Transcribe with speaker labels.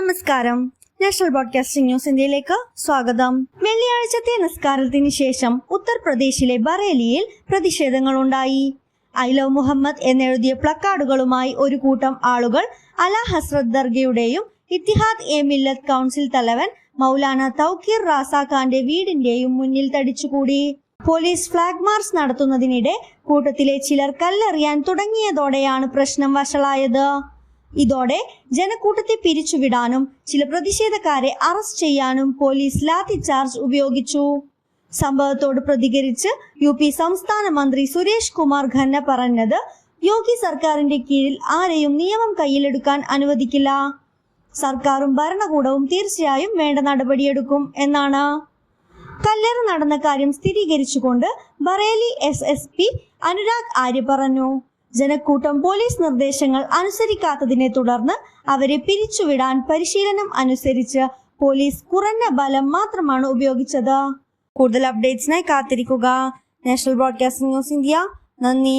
Speaker 1: നമസ്കാരം. National broadcasting news ഇന്ത്യയിലേക്ക് സ്വാഗതം. വെള്ളിയാഴ്ചത്തെ നിസ്കാരത്തിന് ശേഷം ഉത്തർപ്രദേശിലെ ബറേലിയിൽ പ്രതിഷേധങ്ങൾ ഉണ്ടായി ഐ ലവ് മുഹമ്മദ് എന്നെഴുതിയ പ്ലക്കാർഡുകളുമായി ഒരു കൂട്ടം ആളുകൾ അല ഹസ്രത് ദർഗയുടെയും ഇത്തിഹാദ് എ മില്ലത്ത് കൗൺസിൽ തലവൻ മൗലാന തൗക്കീർ റാസ ഖാന്റെ വീടിന്റെയും മുന്നിൽ തടിച്ചുകൂടി. പോലീസ് ഫ്ലാഗ് മാർച്ച് നടത്തുന്നതിനിടെ കൂട്ടത്തിലെ ചിലർ കല്ലെറിയാൻ തുടങ്ങിയതോടെയാണ് പ്രശ്നം വഷളായത്. ഇതോടെ ജനക്കൂട്ടത്തെ പിരിച്ചുവിടാനും ചില പ്രതിഷേധക്കാരെ അറസ്റ്റ് ചെയ്യാനും പോലീസ് ലാത്തി ചാർജ് ഉപയോഗിച്ചു. സംഭവത്തോട് പ്രതികരിച്ച് യു പി സംസ്ഥാന മന്ത്രി സുരേഷ് കുമാർ ഖന്ന പറഞ്ഞത് യോഗി സർക്കാരിന്റെ കീഴിൽ ആരെയും നിയമം കയ്യിലെടുക്കാൻ അനുവദിക്കില്ല. സർക്കാരും ഭരണകൂടവും തീർച്ചയായും വേണ്ട നടപടിയെടുക്കും എന്നാണ്. കല്ലേറ് നടന്ന കാര്യം സ്ഥിരീകരിച്ചുകൊണ്ട് Bareilly S S P Anurag Arya പറഞ്ഞു. ജനക്കൂട്ടം പോലീസ് നിർദ്ദേശങ്ങൾ അനുസരിക്കാത്തതിനെ തുടർന്ന് അവരെ പിരിച്ചുവിടാൻ പരിശീലനം അനുസരിച്ച് പോലീസ് കുറഞ്ഞ ബലം മാത്രമാണ് ഉപയോഗിച്ചത്. കൂടുതൽ അപ്ഡേറ്റ്സിനായി കാത്തിരിക്കുക. നാഷണൽ ബ്രോഡ്കാസ്റ്റിംഗ് ന്യൂസ് ഇന്ത്യ നന്ദി.